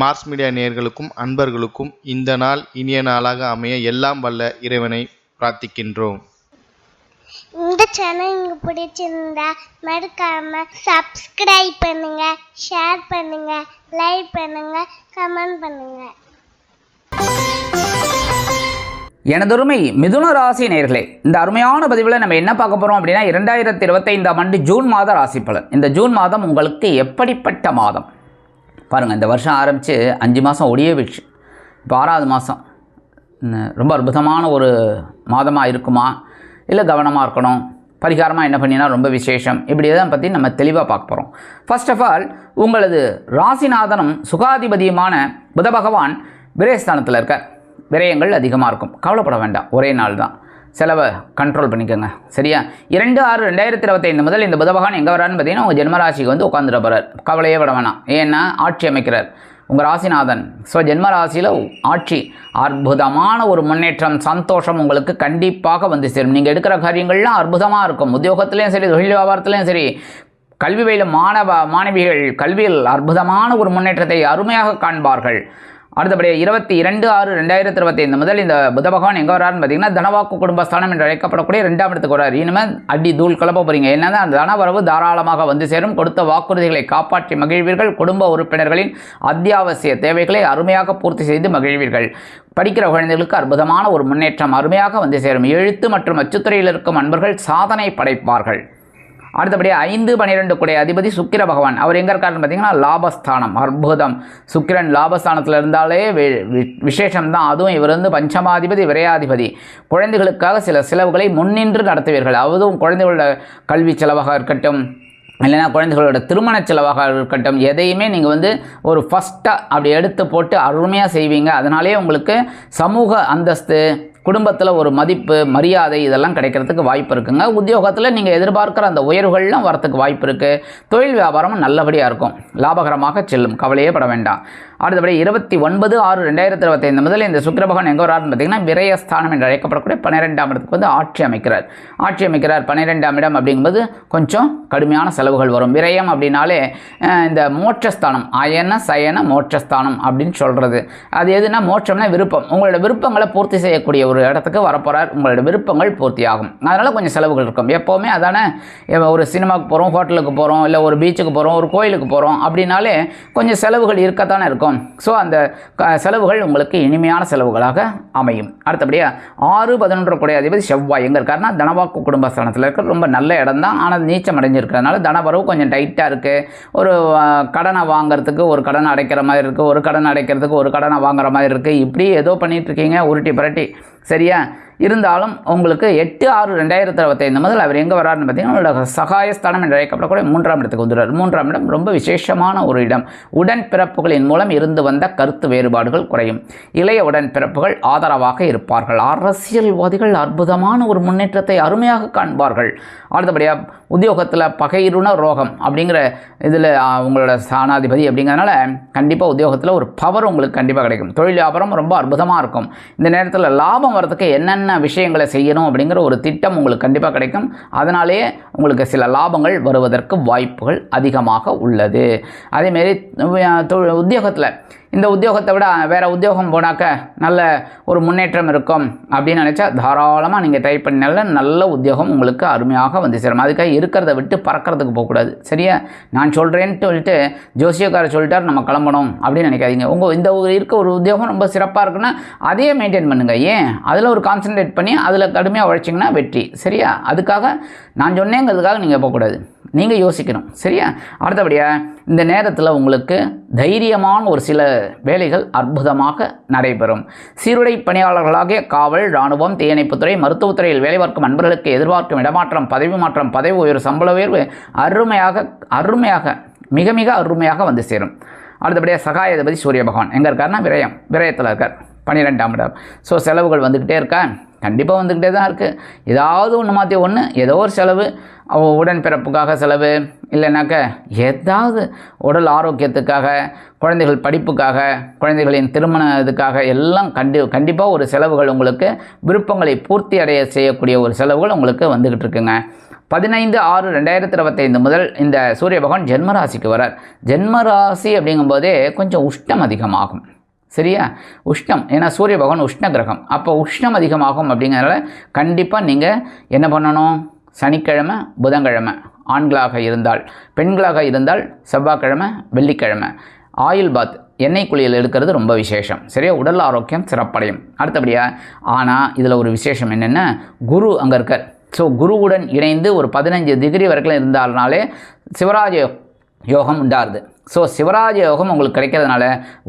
Mars media நேயர்களுக்கும் அன்பர்களுக்கும் இந்த நாள் இனிய நாளாக அமைய எல்லாம் வல்ல இறைவனை பிரார்த்திக்கின்றோம். இந்த சேனல் உங்களுக்கு பிடிச்சிருந்தா மறக்காம சப்ஸ்கிரைப் பண்ணுங்க ஷேர் பண்ணுங்க லைக் பண்ணுங்க கமெண்ட் பண்ணுங்க. எனதொருமை மிதுன ராசி நேர்களே இந்த அருமையான பதிவில் நம்ம என்ன பார்க்க போகிறோம் அப்படின்னா இரண்டாயிரத்தி இருபத்தைந்தாம் ஆண்டு ஜூன் மாத ராசி பலன் இந்த ஜூன் மாதம் உங்களுக்கு எப்படிப்பட்ட மாதம்? பாருங்கள் இந்த வருஷம் ஆரம்பித்து அஞ்சு மாதம் ஒடியே போயிடுச்சு. இப்போ ஆறாவது மாதம் ரொம்ப அற்புதமான ஒரு மாதமாக இருக்குமா? இல்லை கவனமாக இருக்கணும்? பரிகாரமாக என்ன பண்ணினா ரொம்ப விசேஷம்? இப்படி தான் பற்றி நம்ம தெளிவாக பார்க்க போகிறோம் ஃபர்ஸ்ட் ஆஃப் ஆல் உங்களது ராசிநாதனும் சுகாதிபதியுமான புத பகவான் விரயஸ்தானத்தில் இருக்கார். விரயங்கள் அதிகமாக இருக்கும். கவலைப்பட வேண்டாம். ஒரே நாள் தான் செலவை கண்ட்ரோல் பண்ணிக்கோங்க. சரியா? இரண்டு ஆறு ரெண்டாயிரத்தி இருபத்தைந்து முதல் இந்த புதபகவான் எங்கே வரான்னு பார்த்தீங்கன்னா உங்கள் ஜென்மராசிக்கு வந்து உட்காந்துட போகிறார் கவலையே விட வேணாம். ஏன்னா ஆட்சி அமைக்கிறார். உங்கள் ராசிநாதன். ஸோ ஜென்ம ராசியில் ஆட்சி அற்புதமான ஒரு முன்னேற்றம் சந்தோஷம் உங்களுக்கு கண்டிப்பாக வந்து சேரும். நீங்கள் எடுக்கிற காரியங்கள்லாம் அற்புதமாக இருக்கும். உத்தியோகத்துலேயும் சரி தொழில் வியாபாரத்துலேயும் சரி கல்வி பயிலும் மாணவ மாணவிகள் கல்வியில் அற்புதமான ஒரு முன்னேற்றத்தை அருமையாக காண்பார்கள். அடுத்தபடியாக இருபத்தி இரண்டு ஆறு ரெண்டாயிரத்தி இருபத்தைந்து முதல் இந்த புத பகவான் எங்கே வராருன்னு பார்த்தீங்கன்னா தனவாக்கு குடும்பஸ்தானம் என்று அழைக்கப்படக்கூடிய ரெண்டாம் இடத்துக்கு வரார் இனிமேல் அடி தூள் கிளப்ப போகிறீங்க என்னன்னா அந்த தனவரவு தாராளமாக வந்து சேரும். கொடுத்த வாக்குறுதிகளை காப்பாற்றி மகிழ்வீர்கள். குடும்ப உறுப்பினர்களின் அத்தியாவசிய தேவைகளை அருமையாக பூர்த்தி செய்து மகிழ்வீர்கள். படிக்கிற குழந்தைகளுக்கு அற்புதமான ஒரு முன்னேற்றம் அருமையாக வந்து சேரும். எழுத்து மற்றும் அச்சுத்துறையில் இருக்கும் அன்பர்கள் சாதனை படைப்பார்கள். அடுத்தபடியாக ஐந்து பன்னிரெண்டு கூடிய அதிபதி சுக்கிர பகவான். அவர் எங்கே இருக்காருன்னு பார்த்தீங்கன்னா லாபஸ்தானம் அற்புதம். சுக்கிரன் லாபஸ்தானத்தில் இருந்தாலே வி- வி- விசேஷம் தான் அதுவும் இவர் வந்து பஞ்சமாதிபதி விரையாதிபதி. குழந்தைகளுக்காக சில செலவுகளை முன்னின்று நடத்துவீர்கள். அதுவும் குழந்தைகளோட கல்வி செலவாக இருக்கட்டும் இல்லைன்னா குழந்தைகளோட திருமண செலவாக இருக்கட்டும் எதையுமே நீங்கள் வந்து ஒரு ஃபஸ்ட்டாக அப்படி எடுத்து போட்டு அருமையாக செய்வீங்க. அதனாலே உங்களுக்கு சமூக அந்தஸ்து குடும்பத்தில் ஒரு மதிப்பு மரியாதை இதெல்லாம் கிடைக்கிறதுக்கு வாய்ப்பு இருக்குங்க. உத்தியோகத்தில் நீங்கள் எதிர்பார்க்குற அந்த உயர்வுகள்லாம் வரத்துக்கு வாய்ப்பு இருக்குது தொழில் வியாபாரமும் நல்லபடியாக இருக்கும். லாபகரமாக செல்லும். கவலையே பட வேண்டாம். அடுத்தபடி இருபத்தி ஒன்பது ஆறு ரெண்டாயிரத்தி இருபத்தைந்து முதல் இந்த சுக்கிர பகவான் எங்கே வராருன்னு பார்த்தீங்கன்னா விரயஸ்தானம் என்று அழைக்கப்படக்கூடிய பன்னிரெண்டாம் இடத்துக்கு வந்து ஆட்சி அமைக்கிறார். ஆட்சி அமைக்கிறார் பன்னிரெண்டாம் இடம் அப்படிங்கும்போது கொஞ்சம் கடுமையான செலவுகள் வரும். விரயம் அப்படின்னாலே இந்த மோட்சஸ்தானம் அயன சயன மோட்சஸ்தானம் அப்படின்னு சொல்கிறது அது எதுனா மோட்சம்னா விருப்பம். உங்களோட விருப்பங்களை பூர்த்தி செய்யக்கூடிய ஒரு இடத்துக்கு வரப்போகிறார் உங்களோட விருப்பங்கள் பூர்த்தியாகும். அதனால் கொஞ்சம் செலவுகள் இருக்கும். எப்போவுமே அதானே ஒரு சினிமாவுக்கு போகிறோம் ஹோட்டலுக்கு போகிறோம் இல்லை ஒரு பீச்சுக்கு போகிறோம் ஒரு கோயிலுக்கு போகிறோம் அப்படின்னாலே கொஞ்சம் செலவுகள் இருக்கத்தானே இருக்கும். ஸோ அந்த க- செலவுகள் உங்களுக்கு இனிமையான செலவுகளாக அமையும். அடுத்தபடியாக ஆறு பதினொன்று கூட அதிபதி செவ்வாய். எங்கே இருக்காருன்னா தனவாக்கு குடும்பஸ்தானத்தில் இருக்க ரொம்ப நல்ல இடம் தான் ஆனால் நீச்சம் அடைஞ்சிருக்கிறதுனால தனவரவு கொஞ்சம் டைட்டாக இருக்குது ஒரு கடனை வாங்குறதுக்கு ஒரு கடனை அடைக்கிற மாதிரி இருக்குது ஒரு கடனை அடைக்கிறதுக்கு ஒரு கடனை வாங்குற மாதிரி இருக்குது இப்படி ஏதோ பண்ணிகிட்ருக்கீங்க உருட்டி புரட்டி. சரியா? இருந்தாலும் உங்களுக்கு எட்டு ஆறு ரெண்டாயிரத்தி இருபத்தைந்து முதல் அவர் எங்கே வராருன்னு பார்த்தீங்கன்னா உங்களோட சகாயஸ்தானம் என்று அழைக்கப்படக்கூடிய மூன்றாம் இடத்துக்கு வந்துடுறார். மூன்றாம் இடம் ரொம்ப விசேஷமான ஒரு இடம். உடன்பிறப்புகளின் மூலம் இருந்து வந்த கருத்து வேறுபாடுகள் குறையும். இளைய உடன்பிறப்புகள் ஆதரவாக இருப்பார்கள். அரசியல்வாதிகள் அற்புதமான ஒரு முன்னேற்றத்தை அருமையாக காண்பார்கள். அடுத்தபடியாக உத்தியோகத்தில் பகைருண ரோகம் அப்படிங்கிற இதில் உங்களோட ஸ்தானாதிபதி அப்படிங்கிறதுனால கண்டிப்பாக உத்தியோகத்தில் ஒரு பவர் உங்களுக்கு கண்டிப்பாக கிடைக்கும். தொழில் வியாபாரம் ரொம்ப அற்புதமாக இருக்கும். இந்த நேரத்தில் லாபம் வரதுக்கு என்னென்ன விஷயங்களை செய்யணும் அப்படிங்கிற ஒரு திட்டம் உங்களுக்கு கண்டிப்பாக கிடைக்கும். அதனாலேயே உங்களுக்கு சில லாபங்கள் வருவதற்கு வாய்ப்புகள் அதிகமாக உள்ளது. அதேமாரி உத்தியோகத்தில் இந்த உத்தியோகத்தை விட வேறு உத்தியோகம் போனாக்க நல்ல ஒரு முன்னேற்றம் இருக்கும் அப்படின்னு நினச்சா தாராளமாக நீங்கள் ட்ரை பண்ணால நல்ல உத்தியோகம் உங்களுக்கு அருமையாக வந்து சேரும். அதுக்காக இருக்கிறத விட்டு பறக்கிறதுக்கு போகக்கூடாது. சரியா? நான் சொல்கிறேன்ட்டு சொல்லிட்டு ஜோசியக்காரர் சொல்லிட்டார் நம்ம கிளம்பணும் அப்படின்னு நினைக்காதீங்க. உங்கள் இந்த இருக்க ஒரு உத்தியோகம் ரொம்ப சிறப்பாக இருக்குன்னா அதையே மெயின்டைன் பண்ணுங்கள் ஏன்? அதில் ஒரு கான்சென்ட்ரேட் பண்ணி அதில் கடுமையாக உழைச்சிங்கன்னா வெற்றி. சரியா? அதுக்காக நான் சொன்னேங்கிறதுக்காக நீங்கள் போகக்கூடாது. நீங்கள் யோசிக்கணும். சரியா? அடுத்தபடியாக இந்த நேரத்தில் உங்களுக்கு தைரியமான ஒரு சில வேலைகள் அற்புதமாக நடைபெறும். சீருடை பணியாளர்களாகிய காவல் இராணுவம் தீயணைப்புத்துறை மருத்துவத்துறையில் வேலை பார்க்கும் அன்பர்களுக்கு எதிர்பார்க்கும் இடமாற்றம் பதவி மாற்றம் பதவி உயர்வு சம்பள உயர்வு அருமையாக அருமையாக மிக மிக அருமையாக வந்து சேரும். அடுத்தபடியாக சகாயாதிபதி சூரிய பகவான். எங்கே இருக்காருன்னா விரயம் விரயத்தில் இருக்கார். பன்னிரெண்டாம் இடம். ஸோ செலவுகள் வந்துக்கிட்டே இருக்கா? கண்டிப்பாக வந்துக்கிட்டே தான் இருக்குது ஏதாவது ஒன்று மாற்றி ஒன்று ஏதோ ஒரு செலவு உடன்பிறப்புக்காக செலவு இல்லைனாக்க ஏதாவது உடல் ஆரோக்கியத்துக்காக குழந்தைகள் படிப்புக்காக குழந்தைகளின் திருமண இதுக்காக எல்லாம் கண்டி கண்டிப்பாக ஒரு செலவுகள் உங்களுக்கு விருப்பங்களை பூர்த்தி அடைய செய்யக்கூடிய ஒரு செலவுகள் உங்களுக்கு வந்துக்கிட்டு இருக்குங்க. பதினைந்து ஆறு ரெண்டாயிரத்தி இருபத்தைந்து முதல் இந்த சூரிய பகவான் ஜென்மராசிக்கு வரார். ஜென்மராசி அப்படிங்கும்போதே கொஞ்சம் உஷ்டம் அதிகமாகும். சரியா? உஷ்ணம். ஏன்னா சூரிய பகவான் உஷ்ண கிரகம். அப்போ உஷ்ணம் அதிகமாகும் அப்படிங்கிறதுனால கண்டிப்பாக நீங்கள் என்ன பண்ணணும்? சனிக்கிழமை புதன்கிழமை ஆண்களாக இருந்தால் பெண்களாக இருந்தால் செவ்வாய்க்கிழமை வெள்ளிக்கிழமை. ஆயில் பாத் எண்ணெய் குளியல் எடுக்கிறது ரொம்ப விசேஷம். சரியா? உடல் ஆரோக்கியம் சிறப்படையும். அடுத்தபடியாக ஆனால் இதில் ஒரு விசேஷம் என்னென்னா குரு அங்கே இருக்கார். ஸோ குருவுடன் இணைந்து ஒரு பதினஞ்சு டிகிரி வரைக்கும் இருந்தால்னாலே சிவராஜ யோகம் உண்டாருது. ஸோ சிவராஜ யோகம் உங்களுக்கு கிடைக்கிறதுனால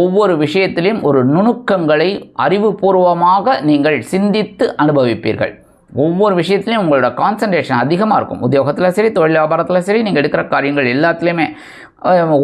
ஒவ்வொரு விஷயத்திலையும் ஒரு நுணுக்கங்களை அறிவுபூர்வமாக நீங்கள் சிந்தித்து அனுபவிப்பீர்கள். ஒவ்வொரு விஷயத்துலையும் உங்களோட கான்சன்ட்ரேஷன் அதிகமாக இருக்கும். உத்தியோகத்தில் சரி தொழில் வியாபாரத்தில் சரி நீங்கள் எடுக்கிற காரியங்கள் எல்லாத்துலேயுமே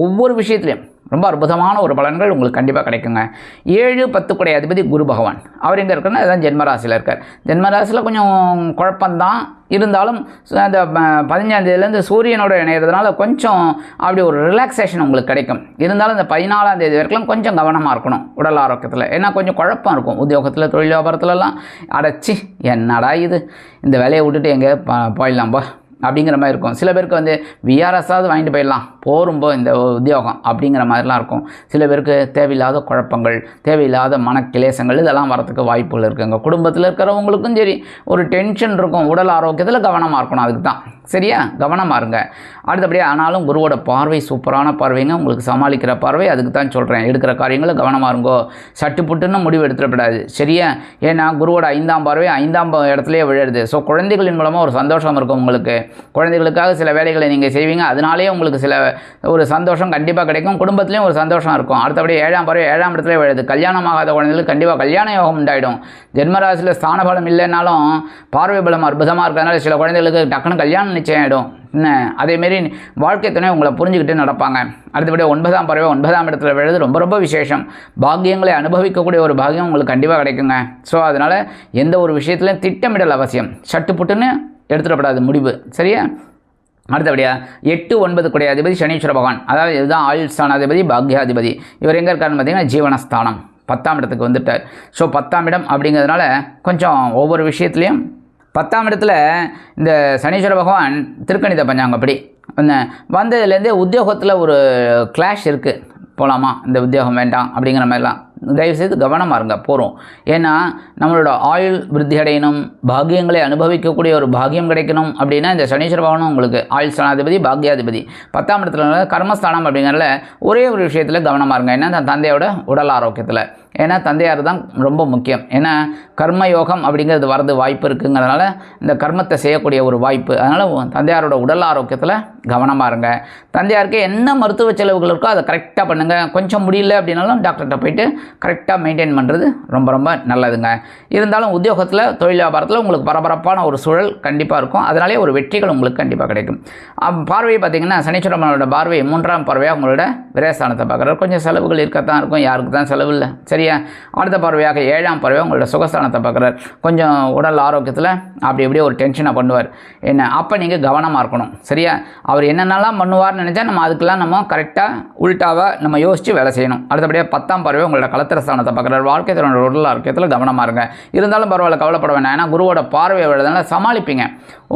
ஒவ்வொரு விஷயத்துலையும் ரொம்ப அற்புதமான ஒரு பலன்கள் உங்களுக்கு கண்டிப்பாக கிடைக்குங்க. ஏழு பத்து குடை அதிபதி குரு பகவான். அவர் எங்கே இருக்குன்னா அதுதான் ஜென்மராசியில் இருக்கார். ஜென்மராசியில் கொஞ்சம் குழப்பம்தான். இருந்தாலும் அந்த ப- சூரியனோட இணையிறதுனால கொஞ்சம் அப்படி ஒரு ரிலாக்ஸேஷன் உங்களுக்கு கிடைக்கும். இருந்தாலும் இந்த பதினாலாம் தேதி வரைக்கும் கொஞ்சம் கவனமாக இருக்கணும் உடல் ஆரோக்கியத்தில். ஏன்னா கொஞ்சம் குழப்பம் இருக்கும். உத்தியோகத்தில் தொழில் வியாபாரத்துலலாம் அடைச்சி என்னடா இது? இந்த வேலையை விட்டுட்டு எங்கே போயிடலாம் போ. அப்படிங்கிற மாதிரி இருக்கும். சில பேருக்கு வந்து விஆர்எஸ்ஸாவது வாங்கிட்டு போயிடலாம். போரும்போ இந்த உத்தியோகம் அப்படிங்கிற மாதிரிலாம் இருக்கும். சில பேருக்கு தேவையில்லாத குழப்பங்கள் தேவையில்லாத மனக்கிலேசங்கள் இதெல்லாம் வரத்துக்கு வாய்ப்புகள் இருக்குங்க. குடும்பத்தில் இருக்கிறவங்களுக்கும் சரி ஒரு டென்ஷன் இருக்கும். உடல் ஆரோக்கியத்தில் கவனமாக இருக்கணும் அதுக்கு தான். சரியா? கவனமாக இருங்க. அடுத்தபடியாக ஆனாலும் குருவோட பார்வை சூப்பரான பார்வைங்க. உங்களுக்கு சமாளிக்கிற பார்வை அதுக்கு தான் சொல்கிறேன் எடுக்கிற காரியங்களை கவனமாக இருங்கோ. சட்டு புட்டுன்னு முடிவு எடுத்துடக்கூடாது சரியா? ஏன்னா குருவோட ஐந்தாம் பார்வை ஐந்தாம் இடத்துலேயே இடத்துலயே ஸோ குழந்தைகளின் மூலமாக ஒரு சந்தோஷம் இருக்கும் உங்களுக்கு. குழந்தைகளுக்காக சில வேலைகளை நீங்கள் செய்வீங்க. அதனாலேயே உங்களுக்கு சில ஒரு சந்தோஷம் கண்டிப்பாக கிடைக்கும். குடும்பத்துலேயும் ஒரு சந்தோஷம் இருக்கும். அடுத்தபடி ஏழாம் பறவை ஏழாம் இடத்துல விழுது கல்யாணம் ஆகாத குழந்தைகளுக்கு கண்டிப்பாக கல்யாண யோகம் உண்டாயிடும். ஜென்மராசியில் ஸ்தான பலம் இல்லைன்னாலும் பார்வை பலம் அற்புதமாக இருக்கிறதுனால சில குழந்தைகளுக்கு டக்குன்னு கல்யாணம் நிச்சயம் ஆகிடும் என்ன? அதேமாரி வாழ்க்கை துணை உங்களை புரிஞ்சுக்கிட்டு நடப்பாங்க. அடுத்தபடி ஒன்பதாம் பறவை ஒன்பதாம் இடத்துல விழுது ரொம்ப ரொம்ப விசேஷம். பாக்கியங்களை அனுபவிக்கக்கூடிய ஒரு பாக்கியம் உங்களுக்கு கண்டிப்பாக கிடைக்குங்க. ஸோ அதனால் எந்த ஒரு விஷயத்துலையும் திட்டமிடல் அவசியம். சட்டு புட்டுன்னு எடுத்துடப்படாது முடிவு. சரியா? அடுத்தபடியாக எட்டு ஒன்பது குடைய அதிபதி சனீஸ்வர பகவான். அதாவது இதுதான் ஆயுள் ஸ்தானாதிபதி பாக்யாதிபதி. இவர் எங்கே இருக்காருன்னு பார்த்தீங்கன்னா ஜீவனஸ்தானம். பத்தாம் இடத்துக்கு வந்துட்டார். ஸோ பத்தாம் இடம் அப்படிங்கிறதுனால கொஞ்சம் ஒவ்வொரு விஷயத்துலையும் பத்தாம் இடத்துல இந்த சனீஸ்வர பகவான் திருக்கணித பஞ்சாங்கப்படி அப்படி. வந்ததுலேருந்தே உத்தியோகத்தில் ஒரு கிளாஷ் இருக்குது போகலாமா இந்த உத்தியோகம் வேண்டாம் அப்படிங்கிற மாதிரிலாம். தயவுசெய்து கவனமாக இருங்க போகிறோம் ஏன்னா நம்மளோட ஆயுள் விருத்தி அடையணும் பாக்கியங்களை அனுபவிக்கக்கூடிய ஒரு பாக்கியம் கிடைக்கணும் அப்படின்னா இந்த சனீஸ்வர பவனம் உங்களுக்கு ஆயுள் ஸ்தானாதிபதி பாக்யாதிபதி. பத்தாம் இடத்துல கர்மஸ்தானம் அப்படிங்கிறதுல ஒரே ஒரு விஷயத்தில் கவனமாக இருங்க. ஏன்னா தன் தந்தையோட உடல் ஆரோக்கியத்தில். ஏன்னா தந்தையார் தான் ரொம்ப முக்கியம். ஏன்னா கர்ம யோகம் அப்படிங்கிறது வரது வாய்ப்பு இருக்குங்கிறதுனால இந்த கர்மத்தை செய்யக்கூடிய ஒரு வாய்ப்பு. அதனால் தந்தையாரோட உடல் ஆரோக்கியத்தில் கவனமாக இருங்க தந்தையாருக்கு என்ன மருத்துவ செலவுகள் இருக்கோ அதை கரெக்டாக பண்ணுங்கள் கொஞ்சம் முடியல அப்படின்னாலும் டாக்டர்கிட்ட போயிட்டு கரெக்டாக மெயின்டைன் பண்ணுறது ரொம்ப ரொம்ப நல்லதுங்க. இருந்தாலும் உத்தியோகத்தில் தொழில் வியாபாரத்தில் உங்களுக்கு பரபரப்பான ஒரு சூழல் கண்டிப்பாக இருக்கும். அதனாலே ஒரு வெற்றிகள் உங்களுக்கு கண்டிப்பாக கிடைக்கும். பார்வையை பார்வை பார்த்தீங்கன்னா சனீஸ்வரமனோட பார்வை மூன்றாம் பார்வையாக உங்களோட விரேசானத்தை பார்க்குறாரு. கொஞ்சம் செலவுகள் இருக்கத்தான் இருக்கும். யாருக்கு தான் செலவு இல்லை. சரி சரியா அடுத்த பார்வையாக ஏழாம் பார்வையாக உங்களோட சுகஸ்தானத்தை பார்க்குறாரு. கொஞ்சம் உடல் ஆரோக்கியத்தில் அப்படி இப்படியே ஒரு டென்ஷனை பண்ணுவார். என்ன அப்போ நீங்கள் கவனமாக இருக்கணும். சரியா? அவர் என்னென்னலாம் பண்ணுவார்னு நினச்சா நம்ம அதுக்கெல்லாம் நம்ம கரெக்டாக உள்டாவாக நம்ம யோசித்து வேலை செய்யணும். அடுத்தபடியாக பத்தாம் பார்வை உங்களோட கலத்திர ஸ்தானத்தை பார்க்குறாரு. வாழ்க்கை தன்னோட உடல் ஆரோக்கியத்தில் கவனமாக இருங்க. இருந்தாலும் பரவாயில்ல கவலைப்பட வேண்டாம் ஏன்னா குருவோட பார்வை விழுறதுனால சமாளிப்பீங்க.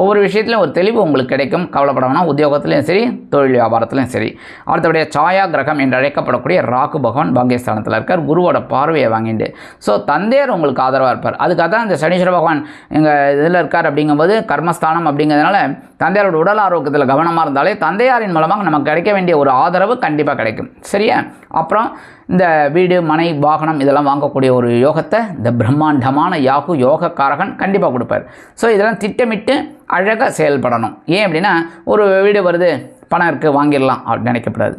ஒவ்வொரு விஷயத்துலையும் ஒரு தெளிவு உங்களுக்கு கிடைக்கும். கவலைப்பட வேணாம். உத்தியோகத்துலையும் சரி தொழில் வியாபாரத்துலையும் சரி. அடுத்தபடியாக சாயா கிரகம் என்று அழைக்கப்படக்கூடிய ராகு பகவான் பாக்கியஸ்தானத்தில் இருக்கார். குருவோட பார்வையை வாங்கிட்டு ஸோ தந்தையார் உங்களுக்கு ஆதரவாக இருப்பார். அதுக்காக தான் இந்த சனீஸ்வர பகவான் எங்கள் இதில் இருக்கார் அப்படிங்கும்போது கர்மஸ்தானம் அப்படிங்கிறதுனால தந்தையாரோட உடல் ஆரோக்கியத்தில் கவனமாக இருந்தாலே தந்தையாரின் மூலமாக நமக்கு கிடைக்க வேண்டிய ஒரு ஆதரவு கண்டிப்பாக கிடைக்கும். சரியா? அப்புறம் இந்த வீடு மனை வாகனம் இதெல்லாம் வாங்கக்கூடிய ஒரு யோகத்தை இந்த பிரம்மாண்டமான யாகு யோகக்காரகன் கண்டிப்பாக கொடுப்பார். ஸோ இதெல்லாம் திட்டமிட்டு அழகாக செயல்படணும். ஏன் அப்படின்னா ஒரு வீடு வருது பணம் இருக்குது வாங்கிடலாம் அப்படி நினைக்கக்கூடாது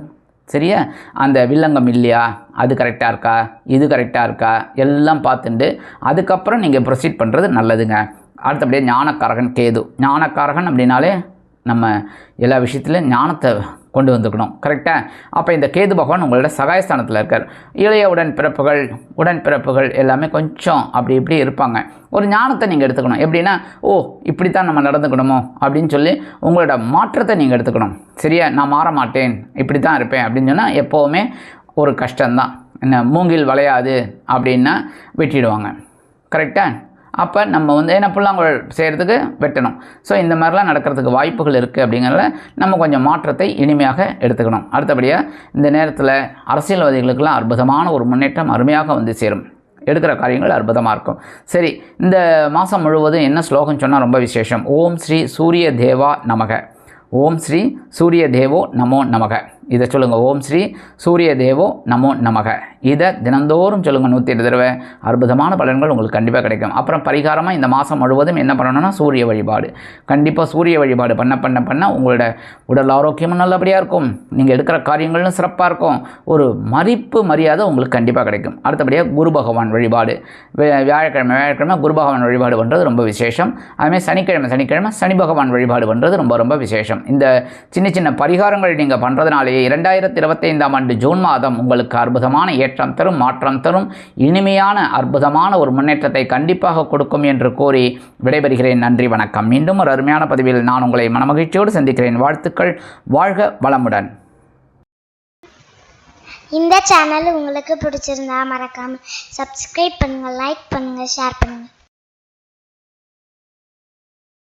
சரியா? அந்த வில்லங்கம் இல்லையா? அது கரெக்டாக இருக்கா? இது கரெக்டாக இருக்கா? எல்லாம் பார்த்துட்டு அதுக்கப்புறம் நீங்கள் ப்ரொசீட் பண்ணுறது நல்லதுங்க. அடுத்தபடியாக ஞானக்காரகன் கேது. ஞானக்காரகன் அப்படின்னாலே நம்ம எல்லா விஷயத்துலையும் ஞானத்தை கொண்டு வந்துக்கணும் கரெக்டாக அப்போ இந்த கேது பகவான் உங்களோட சகாயஸ்தானத்தில் இருக்கார். இளைய உடன்பிறப்புகள் உடன்பிறப்புகள் எல்லாமே கொஞ்சம் அப்படி இப்படி இருப்பாங்க. ஒரு ஞானத்தை நீங்கள் எடுத்துக்கணும். எப்படின்னா ஓ இப்படி தான் நம்ம நடந்துக்கணுமோ? அப்படின்னு சொல்லி உங்களோட மாற்றத்தை நீங்கள் எடுத்துக்கணும். சரியா? நான் மாற மாட்டேன் இப்படி தான் இருப்பேன் அப்படின்னு சொன்னால் எப்போவுமே ஒரு கஷ்டம்தான். என்ன மூங்கில் வளையாது அப்படின்னா வெட்டிடுவாங்க. கரெக்டாக அப்போ நம்ம வந்து என்ன புல்லாங்குழல் செய்கிறதுக்கு வெட்டணும். ஸோ இந்த மாதிரிலாம் நடக்கிறதுக்கு வாய்ப்புகள் இருக்குது அப்படிங்கிறத நம்ம கொஞ்சம் மாற்றத்தை இனிமையாக எடுத்துக்கணும். அடுத்தபடியாக இந்த நேரத்தில் அரசியல்வாதிகளுக்கெல்லாம் அற்புதமான ஒரு முன்னேற்றம் அருமையாக வந்து சேரும். எடுக்கிற காரியங்கள் அற்புதமாக இருக்கும். சரி இந்த மாதம் முழுவதும் என்ன ஸ்லோகம் சொன்னால் ரொம்ப விசேஷம். ஓம் ஸ்ரீ சூரிய தேவா நமக. ஓம் ஸ்ரீ சூரிய தேவோ நமோ நமக. இதை சொல்லுங்கள் ஓம் ஸ்ரீ சூரிய தேவோ நமோ நமக. இதை தினந்தோறும் சொல்லுங்கள் நூற்றி எட்டு தடவை. அற்புதமான பலன்கள் உங்களுக்கு கண்டிப்பாக கிடைக்கும். அப்புறம் பரிகாரமாக இந்த மாதம் முழுவதும் என்ன பண்ணணும்னா சூரிய வழிபாடு. கண்டிப்பாக சூரிய வழிபாடு பண்ண பண்ண பண்ண உங்களோட உடல் ஆரோக்கியமும் நல்லபடியாக இருக்கும். நீங்கள் எடுக்கிற காரியங்களும் சிறப்பாக இருக்கும். ஒரு மதிப்பு மரியாதை உங்களுக்கு கண்டிப்பாக கிடைக்கும். அடுத்தபடியாக குரு பகவான் வழிபாடு. வியாழக்கிழமை வியாழக்கிழமை குரு பகவான் வழிபாடு பண்ணுறது ரொம்ப விசேஷம். அதுமாதிரி சனிக்கிழமை சனிக்கிழமை சனி பகவான் வழிபாடு பண்ணுறது ரொம்ப ரொம்ப விசேஷம். இந்த சின்ன சின்ன பரிகாரங்கள் நீங்கள் பண்ணுறதுனாலே இரண்டாயிரத்தி இருபத்தைந்தாம் ஆண்டு ஜூன் மாதம் உங்களுக்கு அற்புதமான ஏற்றம் தரும் மாற்றம் தரும் இனிமையான அற்புதமான ஒரு முன்னேற்றத்தை கண்டிப்பாக கொடுக்கும் என்று கூறி விடைபெறுகிறேன். நன்றி வணக்கம். மீண்டும் ஒரு அருமையான பதிவில் நான் உங்களை மனமகிழ்ச்சியோடு சந்திக்கிறேன். வாழ்த்துக்கள். வாழ்க வளமுடன். இந்த சேனல் உங்களுக்கு பிடிச்சிருந்தா மறக்காமல் சப்ஸ்கிரைப் பண்ணுங்கள் லைக் பண்ணுங்க ஷேர் பண்ணுங்கள்